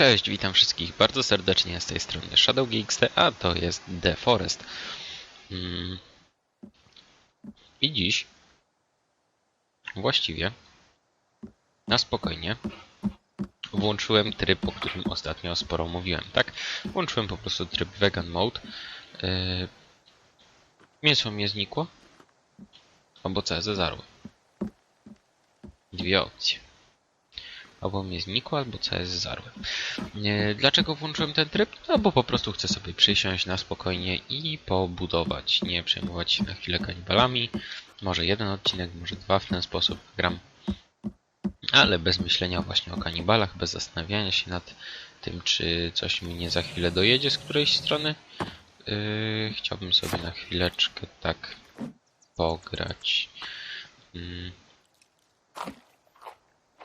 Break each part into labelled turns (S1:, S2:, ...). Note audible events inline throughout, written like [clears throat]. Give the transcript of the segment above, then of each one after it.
S1: Cześć, witam wszystkich bardzo serdecznie z tej strony ShadowGXT, a to jest The Forest. Mm. I dziś właściwie na spokojnie włączyłem tryb, o którym ostatnio sporo mówiłem, tak? Włączyłem po prostu tryb Vegan Mode. Yy, mięso mnie znikło, albo CS zarło. Dwie opcje. Albo mnie znikło, albo CS zarłem. Dlaczego włączyłem ten tryb? No bo po prostu chcę sobie przysiąść na spokojnie i pobudować. Nie przejmować się na chwilę kanibalami. Może jeden odcinek, może dwa w ten sposób gram. Ale bez myślenia właśnie o kanibalach, bez zastanawiania się nad tym, czy coś mi nie za chwilę dojedzie z którejś strony. Yy, chciałbym sobie na chwileczkę tak pograć. Yy.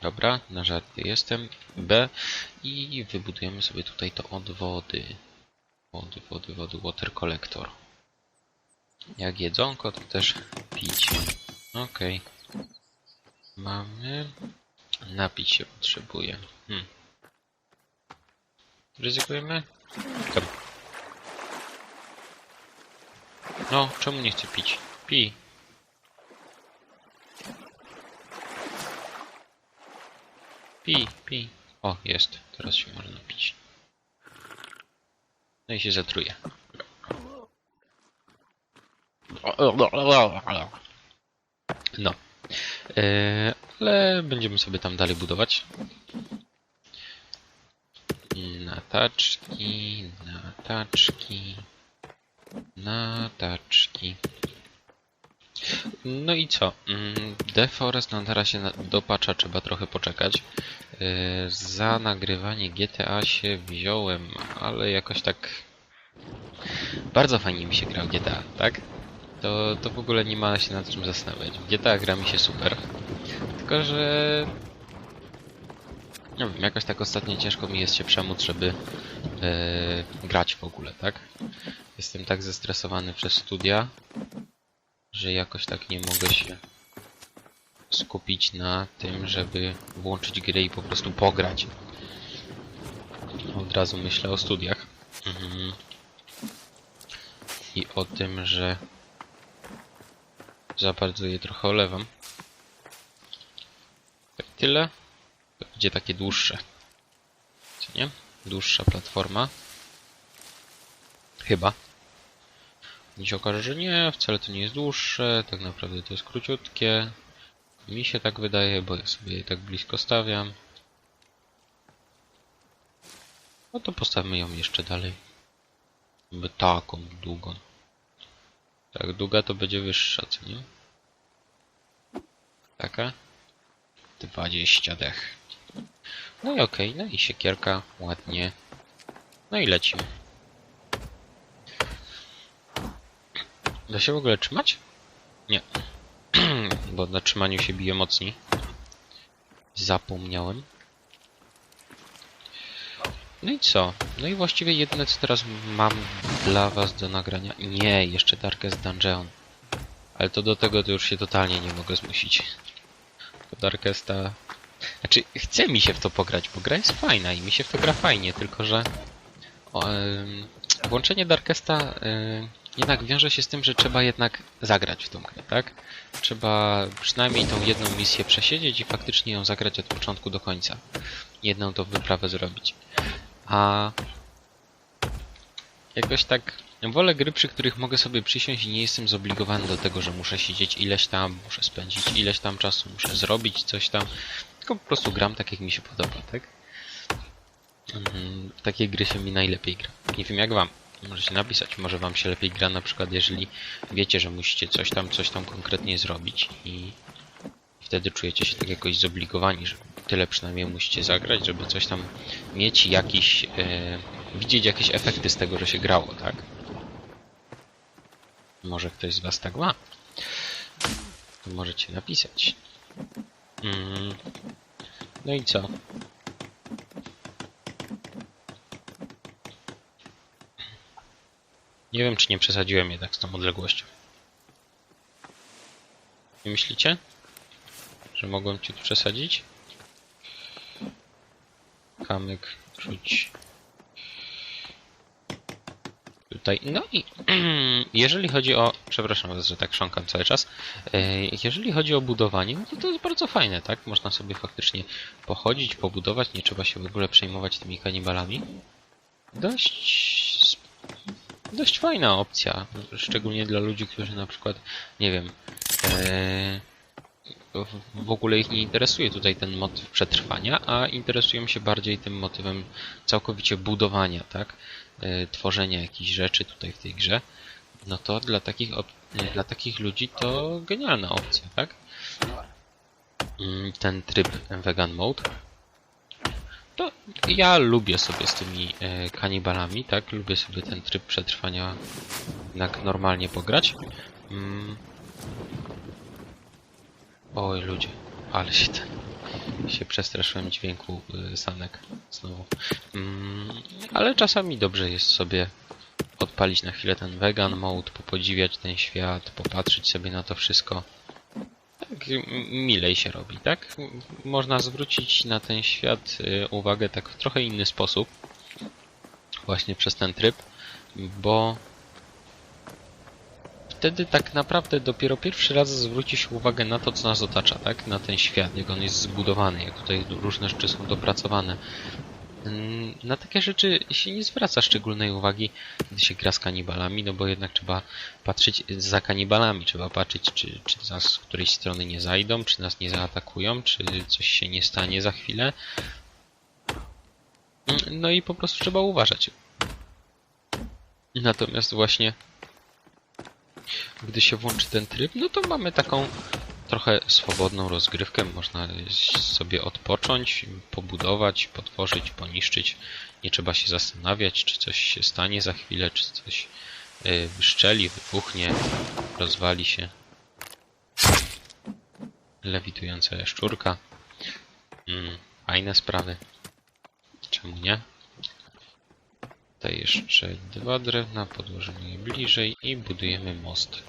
S1: Dobra, na żarty jestem. B. I wybudujemy sobie tutaj to od wody. Wody, wody, water collector. Jak jedzonko, to też picie. Okej. Mamy. Napić się potrzebuje. Hmm. Ryzykujemy? Tam. No, czemu nie chcę pić? Pij. Pij, pij. O, jest. Teraz się można pić. No i się zatruje. No. Eee, ale będziemy sobie tam dalej budować. Nataczki, nataczki, nataczki. No i co? Mm, The Forest no teraz się na- dopacza, trzeba trochę poczekać. Yy, Za nagrywanie GTA się wziąłem, ale jakoś tak... Bardzo fajnie mi się gra w GTA, tak? To, to w ogóle nie ma się nad czym zastanawiać. W GTA gra mi się super. Tylko, że... Nie wiem, jakoś tak ostatnio ciężko mi jest się przemóc, żeby yy, grać w ogóle, tak? Jestem tak zestresowany przez studia, że jakoś tak nie mogę się skupić na tym, żeby włączyć grę i po prostu pograć. Od razu myślę o studiach. Mhm. I o tym, że za bardzo je trochę olewam. Tak tyle. Będzie takie dłuższe. Co nie? Dłuższa platforma. Chyba. I się okaże, że nie, wcale to nie jest dłuższe, tak naprawdę to jest króciutkie. Mi się tak wydaje, bo ja sobie je tak blisko stawiam. No to postawmy ją jeszcze dalej. By taką długą. Tak długa to będzie wyższa, co nie? Taka? 20 dech. No i okej, no i siekierka, ładnie. No i lecimy. Da się w ogóle trzymać? Nie. [clears throat] Bo na trzymaniu się bije mocniej. Zapomniałem. No i co? No i właściwie jedyne co teraz mam dla was do nagrania... Nie, jeszcze Darkest Dungeon. Ale to do tego to już się totalnie nie mogę zmusić. Do Darkesta... Znaczy, chce mi się w to pograć, bo gra jest fajna i mi się w to gra fajnie, tylko że... O, włączenie Darkesta... em, jednak wiąże się z tym, że trzeba jednak zagrać w tą grę, tak? Trzeba przynajmniej tą jedną misję przesiedzieć i faktycznie ją zagrać od początku do końca. Jedną tą wyprawę zrobić. A jakoś tak wolę gry, przy których mogę sobie przysiąść i nie jestem zobligowany do tego, że muszę siedzieć ileś tam, muszę spędzić ileś tam czasu, muszę zrobić coś tam. Tylko po prostu gram tak, jak mi się podoba, tak? Mhm, takie gry się mi najlepiej gra. Nie wiem jak wam. Możecie napisać, może wam się lepiej gra na przykład, jeżeli wiecie, że musicie coś tam, coś tam konkretnie zrobić i wtedy czujecie się tak jakoś zobligowani, że tyle przynajmniej musicie zagrać, żeby coś tam mieć jakiś, e, widzieć jakieś efekty z tego, że się grało, tak? Może ktoś z was tak ma. To możecie napisać. Mm. No i co? Nie wiem, czy nie przesadziłem jednak z tą odległością. Nie myślicie? Że mogłem ciut przesadzić? Kamyk Rzuć. Tutaj. No i [clears throat] jeżeli chodzi o. Przepraszam że tak chrząkam cały czas. E, Jeżeli chodzi o budowanie, no to to jest bardzo fajne, tak? Można sobie faktycznie pochodzić, pobudować, nie trzeba się w ogóle przejmować tymi kanibalami. Dość. Dość fajna opcja. Szczególnie dla ludzi, którzy na przykład, nie wiem. E, w- ogóle ich nie interesuje tutaj ten motyw przetrwania, a interesują się bardziej tym motywem całkowicie budowania, tak? E, Tworzenia jakichś rzeczy tutaj w tej grze. No to dla takich, op- dla takich ludzi to genialna opcja, tak? Mm, Ten tryb vegan mode. To ja lubię sobie z tymi e, kanibalami, tak? Lubię sobie ten tryb przetrwania jednak normalnie pograć. Mm, Oj, ludzie, ale się ten, się przestraszyłem dźwięku y, sanek znowu. Mm, ale czasami dobrze jest sobie odpalić na chwilę ten vegan mode, popodziwiać ten świat, popatrzeć sobie na to wszystko. Tak milej się robi, tak? Można zwrócić na ten świat y, uwagę tak w trochę inny sposób. Właśnie przez ten tryb, bo wtedy tak naprawdę dopiero pierwszy raz zwróci się uwagę na to, co nas otacza, tak? Na ten świat, jak on jest zbudowany, jak tutaj różne rzeczy są dopracowane. Mm, Na takie rzeczy się nie zwraca szczególnej uwagi, gdy się gra z kanibalami, no bo jednak trzeba patrzeć za kanibalami, trzeba patrzeć, czy, czy nas z którejś strony nie zajdą, czy nas nie zaatakują, czy coś się nie stanie za chwilę. Mm, No i po prostu trzeba uważać. Natomiast właśnie gdy się włączy ten tryb, no to mamy taką trochę swobodną rozgrywkę. Można sobie odpocząć, pobudować, potworzyć, poniszczyć. Nie trzeba się zastanawiać, czy coś się stanie za chwilę, czy coś wyszczeli, wybuchnie, rozwali się. Lewitująca jaszczurka. Mm, fajne sprawy. Czemu nie? Tutaj jeszcze dwa drewna, podłożymy je bliżej i budujemy most.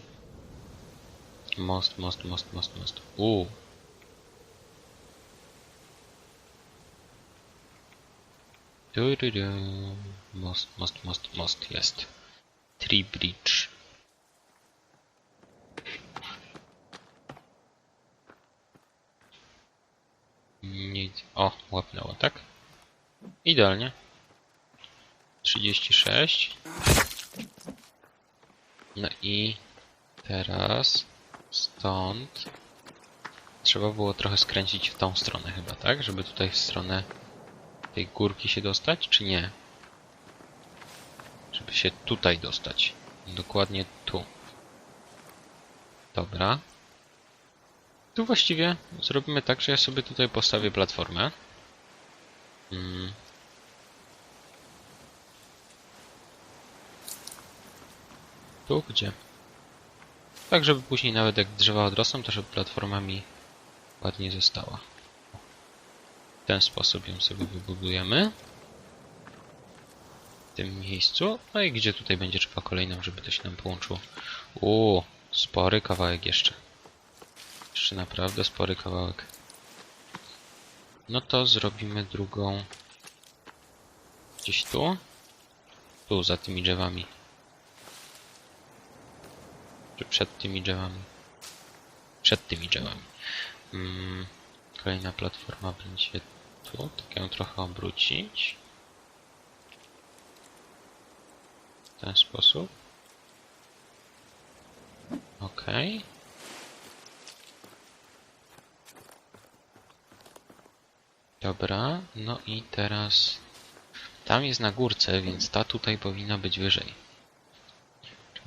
S1: Most, most, most, most, most. Uuu. Du, du, du. Most, most, most, most jest. Tree bridge. Nic. O, łapnęło, tak? Idealnie. 36. No i teraz stąd trzeba było trochę skręcić w tą stronę chyba, tak? Żeby tutaj w stronę tej górki się dostać, czy nie? Żeby się tutaj dostać. Dokładnie tu. Dobra. Tu właściwie zrobimy tak, że ja sobie tutaj postawię platformę. Mm. Tu gdzie? Tak, żeby później nawet jak drzewa odrosną, to żeby platforma mi ładnie została. W ten sposób ją sobie wybudujemy. W tym miejscu. No i gdzie tutaj będzie trzeba kolejną, żeby to się nam połączyło. Uuu, spory kawałek jeszcze. Jeszcze naprawdę spory kawałek. No to zrobimy drugą gdzieś tu. Tu, za tymi drzewami. Przed tymi drzewami? Przed tymi drzewami. Mm, kolejna platforma będzie tu. Tak ją trochę obrócić. W ten sposób. Ok. Dobra, no i teraz tam jest na górce, więc ta tutaj powinna być wyżej.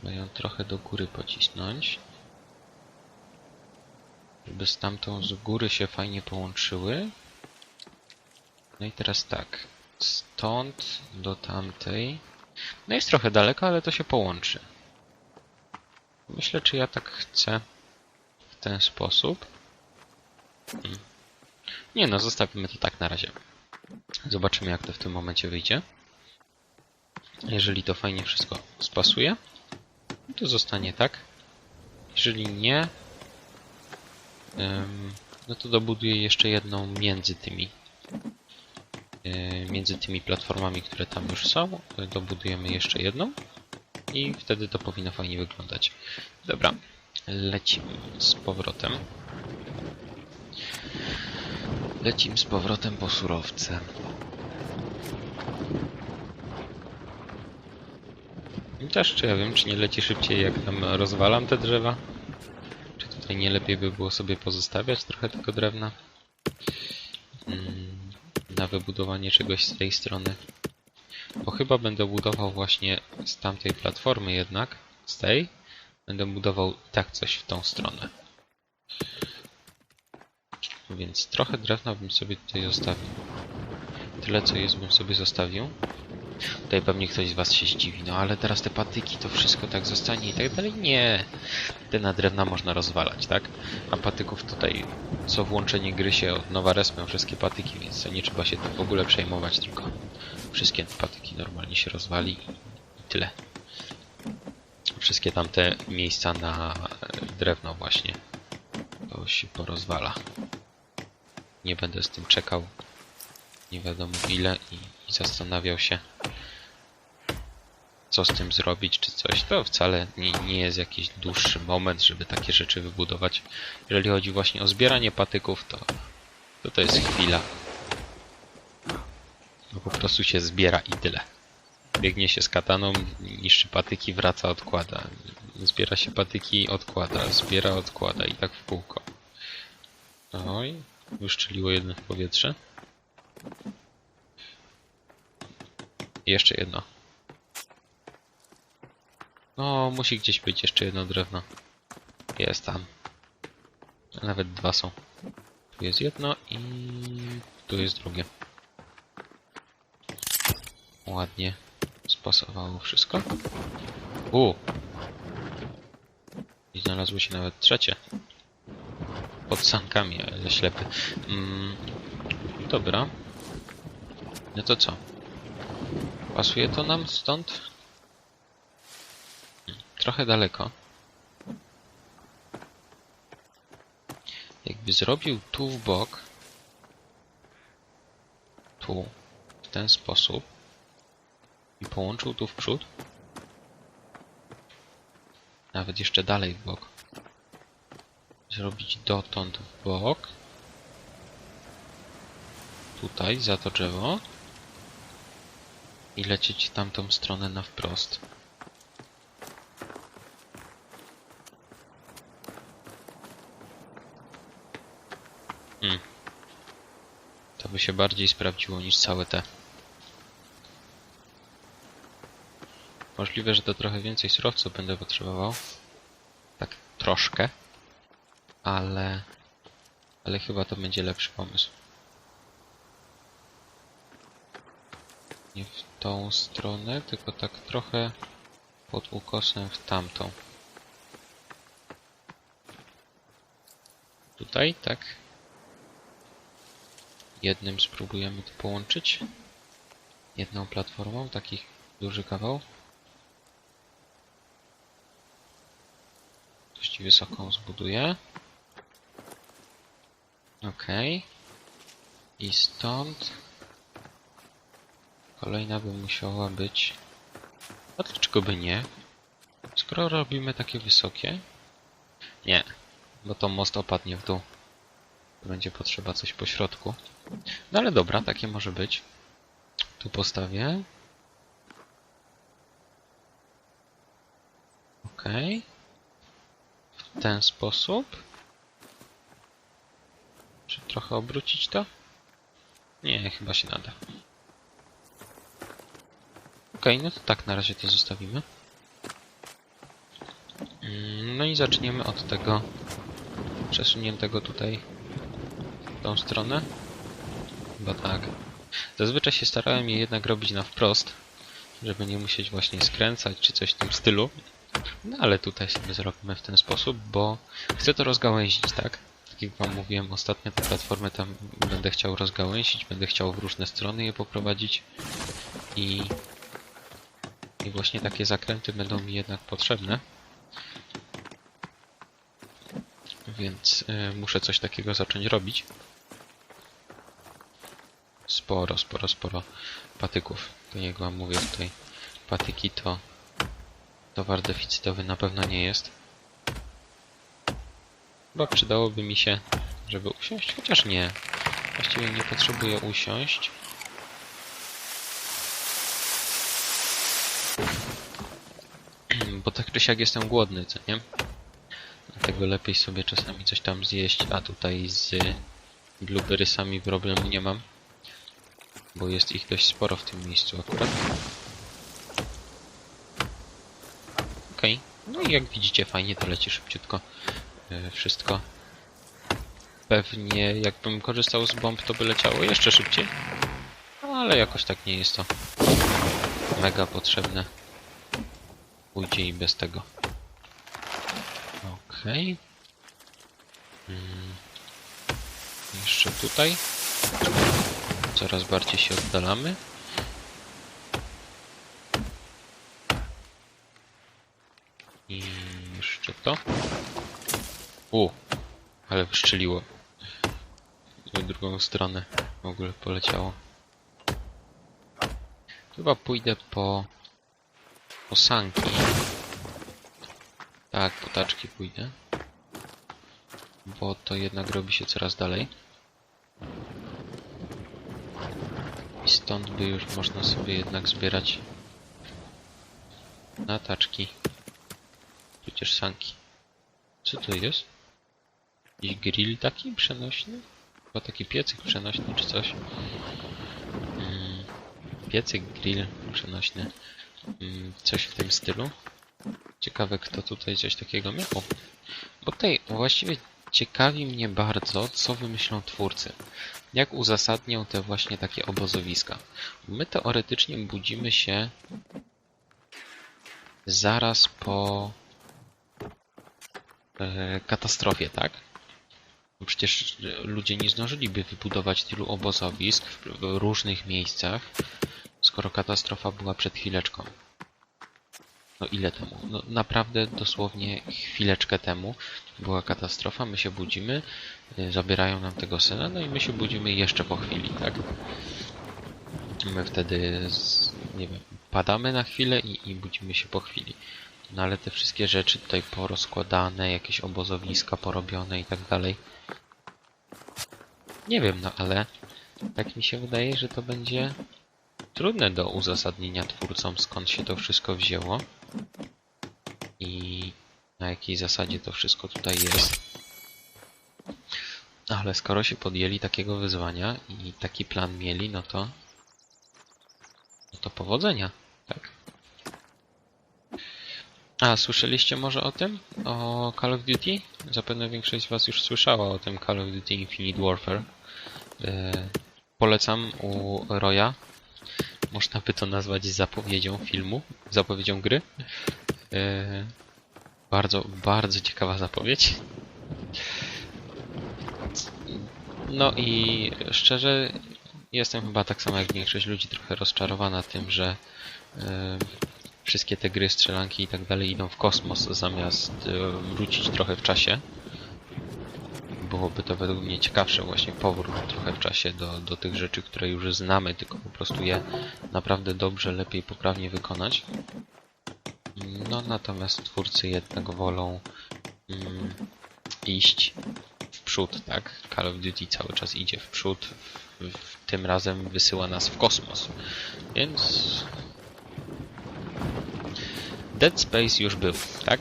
S1: Trzeba ją trochę do góry pocisnąć. Żeby z tamtą z góry się fajnie połączyły. No i teraz tak. Stąd do tamtej. No jest trochę daleko, ale to się połączy. Myślę, czy ja tak chcę w ten sposób. Hmm. Nie no, zostawimy to tak na razie. Zobaczymy, jak to w tym momencie wyjdzie. Jeżeli to fajnie wszystko spasuje, to zostanie tak. Jeżeli nie, no to dobuduję jeszcze jedną między tymi Yy, między tymi platformami, które tam już są, dobudujemy jeszcze jedną i wtedy to powinno fajnie wyglądać. Dobra, lecimy z powrotem. Lecimy z powrotem po surowce. Też czy ja wiem, czy nie leci szybciej jak tam rozwalam te drzewa? Czy tutaj nie lepiej by było sobie pozostawiać trochę tego drewna? Mm, na wybudowanie czegoś z tej strony. Bo chyba będę budował właśnie z tamtej platformy jednak, z tej. Będę budował tak coś w tą stronę. Więc trochę drewna bym sobie tutaj zostawił. Tyle co jest bym sobie zostawił. Tutaj pewnie ktoś z was się zdziwi, no ale teraz te patyki, to wszystko tak zostanie i tak dalej. Nie! Te na drewna można rozwalać, tak? A patyków tutaj co włączenie gry się od nowa respią wszystkie patyki, więc to nie trzeba się tym w ogóle przejmować, tylko wszystkie patyki normalnie się rozwali i tyle. Wszystkie tamte miejsca na drewno właśnie to się porozwala. Nie będę z tym czekał nie wiadomo ile i, i zastanawiał się co z tym zrobić czy coś. To wcale nie, nie jest jakiś dłuższy moment, żeby takie rzeczy wybudować. Jeżeli chodzi właśnie o zbieranie patyków, to to, to jest chwila. No po prostu się zbiera i tyle. Biegnie się z kataną, niszczy patyki, wraca, odkłada. Zbiera się patyki, odkłada, zbiera, odkłada i tak w kółko. Oj, wyszczeliło jedno w powietrze. I jeszcze jedno. No, musi gdzieś być jeszcze jedno drewno. Jest tam. Nawet dwa są. Tu jest jedno i tu jest drugie. Ładnie spasowało wszystko. U. I znalazło się nawet trzecie. Pod sankami, ale ślepy. Mm, dobra. No to co? Pasuje to nam stąd? Trochę daleko. Jakby zrobił tu w bok. Tu. W ten sposób. I połączył tu w przód. Nawet jeszcze dalej w bok. Zrobić dotąd w bok. Tutaj, za to drzewo. I lecieć tamtą stronę na wprost. Hmm. To by się bardziej sprawdziło niż całe te. Możliwe, że to trochę więcej surowców będę potrzebował. Tak troszkę. Ale... Ale chyba to będzie lepszy pomysł. Nie w tą stronę, tylko tak trochę pod ukosem w tamtą. Tutaj, tak? Jednym spróbujemy to połączyć. Jedną platformą, taki duży kawał. Dość wysoką zbuduję. Okej. I stąd kolejna by musiała być... A dlaczego by nie? Skoro robimy takie wysokie? Nie, bo to most opadnie w dół. Będzie potrzeba coś po środku. No ale dobra, takie może być. Tu postawię. Okej. W ten sposób. Czy trochę obrócić to? Nie, chyba się nada. Okej, no to tak na razie to zostawimy. Mm, No i zaczniemy od tego przesuniętego tutaj w tą stronę. Chyba tak. Zazwyczaj się starałem je jednak robić na wprost, żeby nie musieć właśnie skręcać czy coś w tym stylu. No ale tutaj sobie zrobimy w ten sposób, bo chcę to rozgałęzić, tak? Tak jak wam mówiłem, ostatnio te platformy tam będę chciał rozgałęzić, będę chciał w różne strony je poprowadzić i, i właśnie takie zakręty będą mi jednak potrzebne. Więc y, muszę coś takiego zacząć robić. sporo, sporo, sporo patyków. Do niego a mówię tutaj, patyki to towar deficytowy na pewno nie jest. Chyba przydałoby mi się, żeby usiąść, chociaż nie. Właściwie nie potrzebuję usiąść. Bo tak czy siak jestem głodny, co nie? Dlatego lepiej sobie czasami coś tam zjeść, a tutaj z blueberrysami problemu nie mam. Bo jest ich dość sporo w tym miejscu akurat. Okej. No i jak widzicie fajnie to leci szybciutko. e, Wszystko. Pewnie jakbym korzystał z bomb to by leciało jeszcze szybciej. Ale jakoś tak nie jest to mega potrzebne. Pójdzie i bez tego. Okej. Mm. Jeszcze tutaj. Coraz bardziej się oddalamy. I jeszcze to. U, ale wyszczeliło. W drugą stronę w ogóle poleciało. Chyba pójdę po... po sanki. Tak, po taczki pójdę. Bo to jednak robi się coraz dalej. I stąd by już można sobie jednak zbierać na taczki. Przecież sanki. Co to jest? Jakiś grill taki przenośny? Chyba taki piecyk przenośny czy coś. Mm, piecyk, grill przenośny. Mm, coś w tym stylu. Ciekawe kto tutaj coś takiego miał. Bo tutaj właściwie ciekawi mnie bardzo, co wymyślą twórcy. Jak uzasadnią te właśnie takie obozowiska. My teoretycznie budzimy się zaraz po e, katastrofie, tak? Przecież e, ludzie nie zdążyliby wybudować tylu obozowisk w w różnych miejscach, skoro katastrofa była przed chwileczką. No ile temu? No naprawdę dosłownie chwileczkę temu była katastrofa, my się budzimy, y, zabierają nam tego syna, no i my się budzimy jeszcze po chwili, tak? My wtedy, z, nie wiem, padamy na chwilę i, i budzimy się po chwili. No ale te wszystkie rzeczy tutaj porozkładane, jakieś obozowiska porobione i tak dalej. Nie wiem, no ale tak mi się wydaje, że to będzie trudne do uzasadnienia twórcom, skąd się to wszystko wzięło i na jakiej zasadzie to wszystko tutaj jest. Ale skoro się podjęli takiego wyzwania i taki plan mieli, no to no to powodzenia, tak? A, słyszeliście może o tym? O Call of Duty? Zapewne większość z was już słyszała o tym Call of Duty Infinite Warfare. E, polecam u Roya. Można by to nazwać zapowiedzią filmu, zapowiedzią gry. E, bardzo, bardzo ciekawa zapowiedź. No i szczerze jestem chyba tak samo jak większość ludzi trochę rozczarowana tym, że e, wszystkie te gry, strzelanki i tak dalej idą w kosmos zamiast e, wrócić trochę w czasie. Byłoby to według mnie ciekawsze właśnie powrót trochę w czasie do, do tych rzeczy, które już znamy, tylko po prostu je naprawdę dobrze, lepiej, poprawnie wykonać. No natomiast twórcy jednak wolą mm, iść w przód, tak? Call of Duty cały czas idzie w przód, w, w, tym razem wysyła nas w kosmos. Więc Dead Space już był, tak?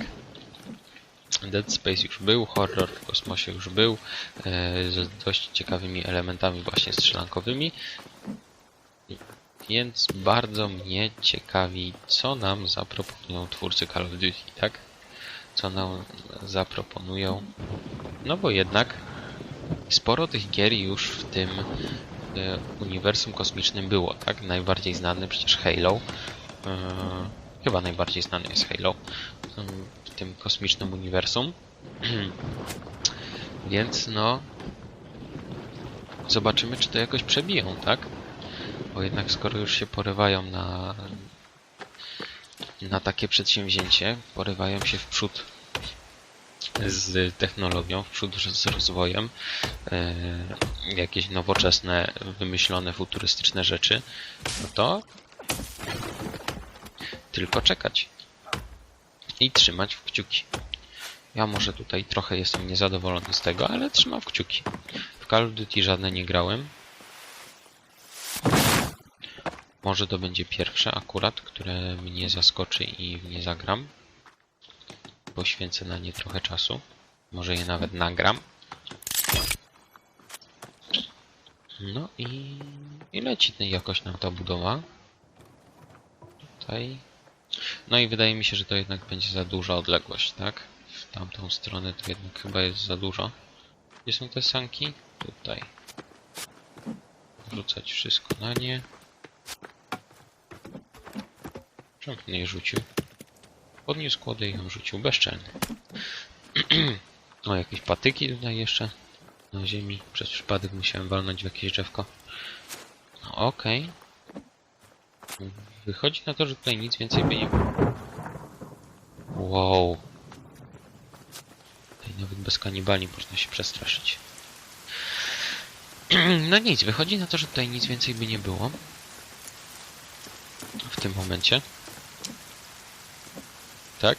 S1: Dead Space już był, horror w kosmosie już był, e, z dość ciekawymi elementami właśnie strzelankowymi. Więc bardzo mnie ciekawi, co nam zaproponują twórcy Call of Duty, tak? Co nam zaproponują. No bo jednak sporo tych gier już w tym e, uniwersum kosmicznym było, tak? Najbardziej znany przecież Halo. E, chyba najbardziej znany jest Halo tym kosmicznym uniwersum. [clears throat] Więc no zobaczymy, czy to jakoś przebiją, tak? Bo jednak skoro już się porywają na na takie przedsięwzięcie, porywają się w przód z technologią, w przód z rozwojem, e, jakieś nowoczesne, wymyślone, futurystyczne rzeczy, no to tylko czekać i trzymać w kciuki. Ja może tutaj trochę jestem niezadowolony z tego, ale trzymam kciuki. W Call of Duty żadne nie grałem. Może to będzie pierwsze akurat, które mnie zaskoczy i w nie zagram. Poświęcę na nie trochę czasu. Może je nawet nagram. No i, i leci jakoś nam ta budowa. Tutaj. No i wydaje mi się, że to jednak będzie za duża odległość, tak? W tamtą stronę to jednak chyba jest za dużo. Gdzie są te sanki? Tutaj. Wrzucać wszystko na nie. Czemu nie rzucił? Podniósł kłodę i ją rzucił bezczelnie. [clears throat] o, jakieś patyki tutaj jeszcze na ziemi. Przez przypadek musiałem walnąć w jakieś drzewko. No, okej. Wychodzi na to, że tutaj nic więcej by nie było. Wow. Tutaj nawet bez kanibali można się przestraszyć. [clears throat] No nic, wychodzi na to, że tutaj nic więcej by nie było. W tym momencie. Tak?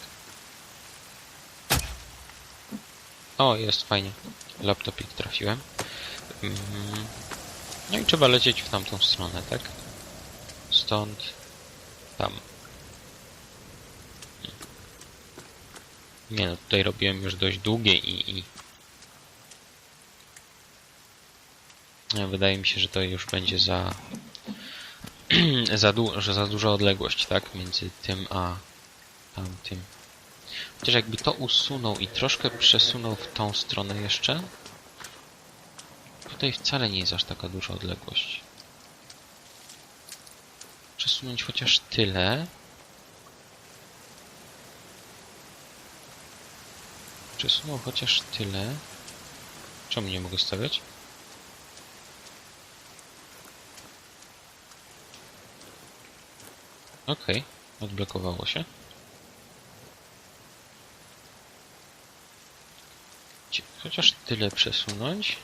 S1: O, jest fajnie. Laptopik trafiłem. Mm. No i trzeba lecieć w tamtą stronę, tak? Stąd tam. Nie no, tutaj robiłem już dość długie i... i... No, Wydaje mi się, że to już będzie za... [clears throat] za, du że za duża odległość, tak? Między tym a tamtym. Chociaż jakby to usunął i troszkę przesunął w tą stronę jeszcze, tutaj wcale nie jest aż taka duża odległość. Przesunąć chociaż tyle. Przesunął chociaż tyle. Czemu nie mogę stawiać? Okay. odblokowało się. Chociaż tyle przesunąć.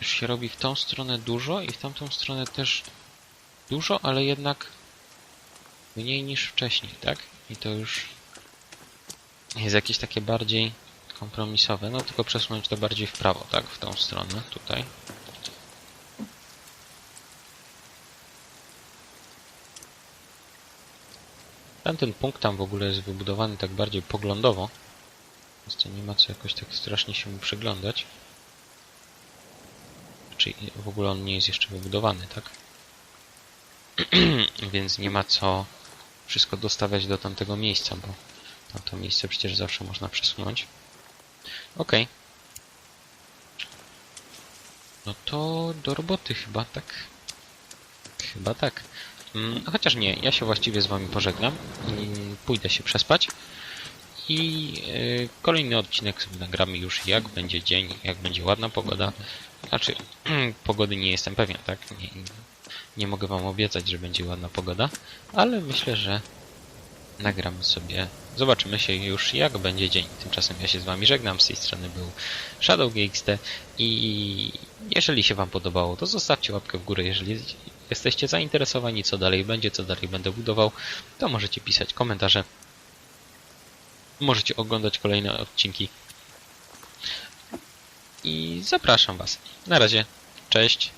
S1: Już się robi w tą stronę dużo i w tamtą stronę też dużo, ale jednak mniej niż wcześniej, tak? I to już jest jakieś takie bardziej kompromisowe. No tylko przesunąć to bardziej w prawo, tak? W tą stronę, tutaj. Tamten punkt tam w ogóle jest wybudowany tak bardziej poglądowo. Więc nie ma co jakoś tak strasznie się mu przyglądać. Czyli w ogóle on nie jest jeszcze wybudowany, tak? [clears throat] Więc nie ma co wszystko dostawiać do tamtego miejsca, bo tamto miejsce przecież zawsze można przesunąć. Ok. No to do roboty chyba, tak? Chyba tak. Mm, chociaż nie, ja się właściwie z wami pożegnam i pójdę się przespać. I yy, kolejny odcinek sobie nagramy już jak będzie dzień, jak będzie ładna pogoda. Znaczy, [clears throat] pogody nie jestem pewien, tak? Nie, nie mogę wam obiecać, że będzie ładna pogoda, ale myślę, że nagramy sobie. Zobaczymy się już jak będzie dzień. Tymczasem ja się z wami żegnam. Z tej strony był Shadow GXT i jeżeli się wam podobało, to zostawcie łapkę w górę. Jeżeli jesteście zainteresowani, co dalej będzie, co dalej będę budował, to możecie pisać komentarze. Możecie oglądać kolejne odcinki. I zapraszam was. Na razie. Cześć.